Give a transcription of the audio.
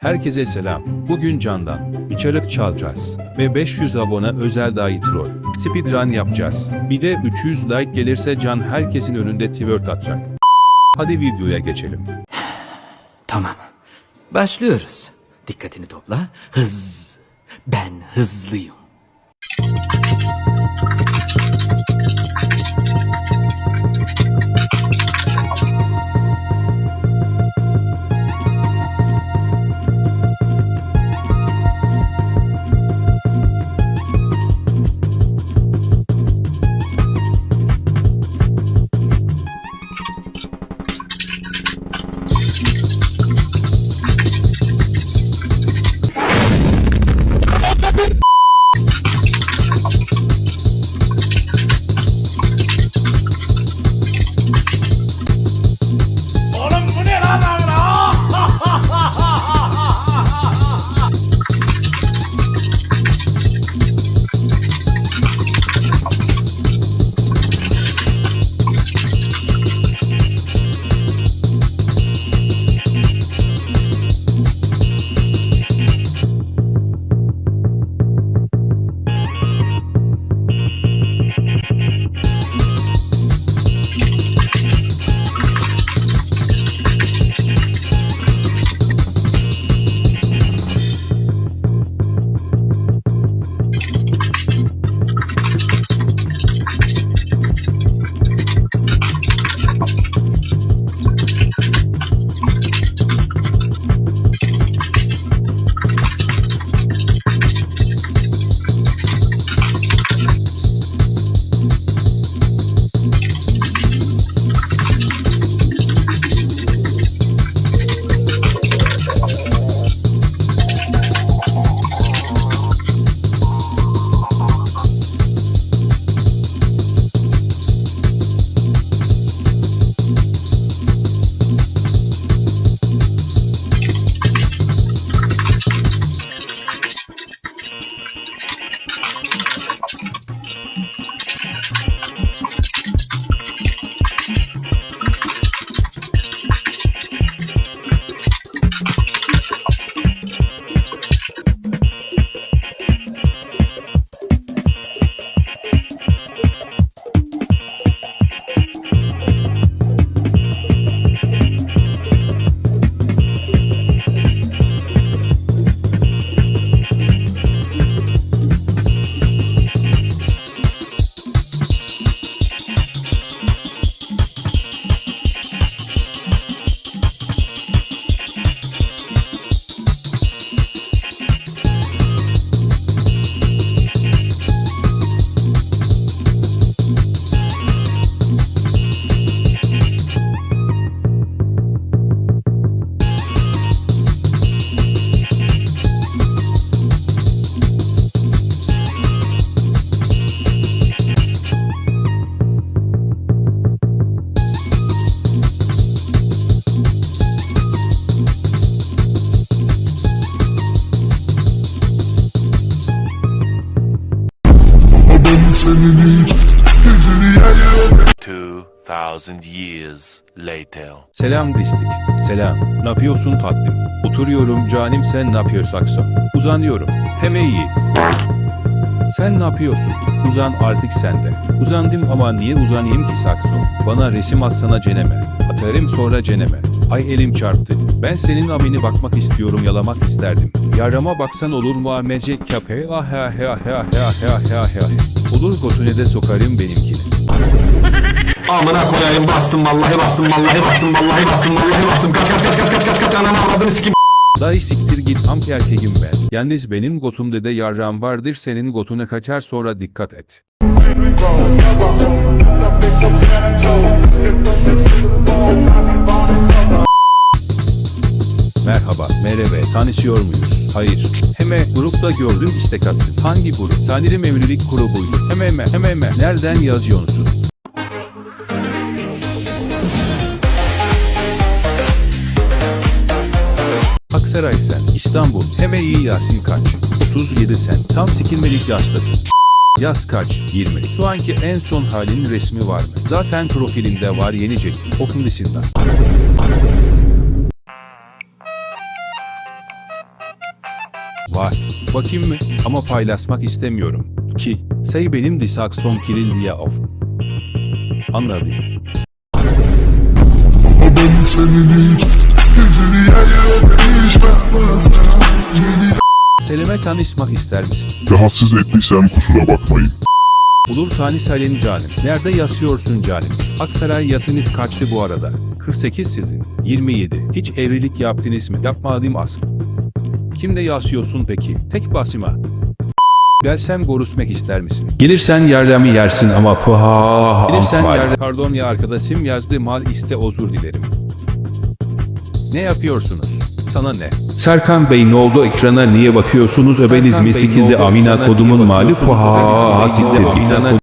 Herkese selam. Bugün Can'dan içerik çalacağız. Ve 500 abone özel dahi troll. Speedrun yapacağız. Bir de 300 like gelirse Can herkesin önünde twerk atacak. Hadi videoya geçelim. Tamam. Başlıyoruz. Dikkatini topla. Hız. Ben hızlıyım. Thousand years later. Selam distik. Selam. Ne yapıyorsun tatlım? Oturuyorum canim sen ne yapıyorsaksa. Uzanıyorum. Hem iyi. Sen ne yapıyorsun? Uzan artık sende. Uzandım ama niye uzanayım ki sakso? Bana resim atsana ceneme. Atarım sonra ceneme. Ay elim çarptı. Ben senin abini bakmak istiyorum yalamak isterdim. Yarama baksan olur mu amece kape? Ah ha ha ha ha ha ha ha. Olur götüne de sokarım benimkini. Amına koyayım bastım vallahi bastım vallahi bastım vallahi bastım vallahi bastım kaç kaç kaç kaç kaç kaç kaç ananı avradını sikim Dayı siktir git amk erkeğim ben. Yalnız benim gotumda de yarram vardır senin gotuna kaçar sonra dikkat et. Merhaba, merhaba, tanışıyor muyuz? Hayır. Hemen grupta gördüm istek attın. Hangi grup? Sanırım evlilik grubuydu. Hemen hemen hemen hemen. Nereden yazıyorsun? Aksaray sen, İstanbul, hemen iyi Yasin kaç? 37 sen, tam sikilmelik yaştasın. Yaz kaç? 20. Şu anki en son halin resmi var mı? Zaten profilinde var yenecek. Okun Var. Bakayım mı? Ama paylaşmak istemiyorum. 2. Say benim disakson kiril diye of. Anladım. Selime tanışmak ister misin? Rahatsız ettiysem kusura bakmayın. Olur tani Salim canım. Nerede yazıyorsun canım? Aksaray yasınız kaçtı bu arada? 48 sizin. 27. Hiç evlilik yaptınız mı? Yapmadım aslında. Kimde yazıyorsun peki? Tek basıma. Gelsem görüşmek ister misin? Gelirsen yardımı yersin ama puha. Gelirsen yardım... Pardon ya arkadaşım yazdı mal iste özür dilerim. Ne yapıyorsunuz? Sana ne? Serkan Bey ne oldu ekrana niye bakıyorsunuz öbeniz mi sikildi amina kodumun mali puha siktir git.